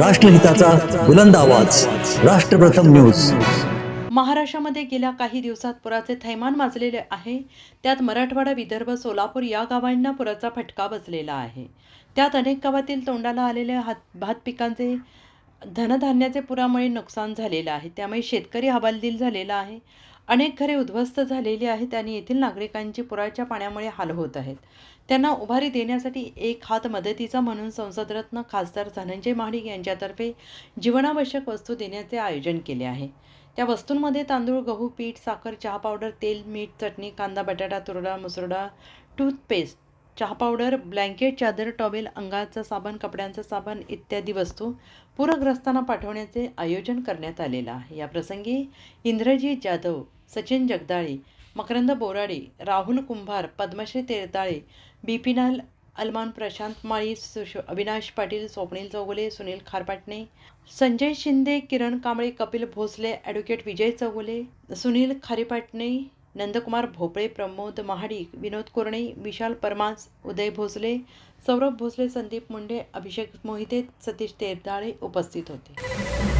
राष्ट्रहिताचा बुलंद आवाज. राष्ट्रप्रथम न्यूज. महाराष्ट्रामध्ये गेल्या काही दिवसात पुराचे थैमान माजलेले आहे. त्यात मराठवाडा विदर्भ सोलापूर या गावांना पुराचा फटका बसलेला आहे. त्यात अनेक गावातील तोंडाला आलेल्या हात भात पिकांचे धनधान्याचे पुरामुळे नुकसान झालेलं आहे. त्यामुळे शेतकरी हवालदिल झालेला आहे. अनेक घरे उद्ध्वस्त झालेली आहेत आणि येथील नागरिकांची पुराच्या पाण्यामुळे हाल होत आहेत. त्यांना उभारी देण्यासाठी एक हात मदतीचा म्हणून संसदरत्न खासदार धनंजय महाडिक यांच्यातर्फे जीवनावश्यक वस्तू देण्याचे आयोजन केले आहे. त्या वस्तूंमध्ये तांदूळ गहू पीठ साखर चहा पावडर तेल मीठ चटणी कांदा बटाटा तुरडा मुसुरडा टूथपेस्ट चहा पावडर ब्लँकेट चादर टॉवेल अंगाचा साबण कपड्यांचा साबण इत्यादी वस्तू पूरग्रस्तांना पाठवण्याचे आयोजन करण्यात आलेलं आहे. या प्रसंगी इंद्रजीत जाधव सचिन जगदाळे मकरंद बोराडे राहुल कुंभार पद्मश्री तेरताळे बिपिनाल अलमान प्रशांत माळी सुश अविनाश पाटील स्वप्नील चौगुले सुनील खारपाटणे संजय शिंदे किरण कांबळे कपिल भोसले ॲडव्होकेट विजय चौगुले सुनील खारीपाटणे नंदकुमार भोपळे प्रमोद महाडिक विनोद कुरणे विशाल परमास उदय भोसले सौरभ भोसले संदीप मुंडे अभिषेक मोहिते सतीश तेरदाळे उपस्थित होते.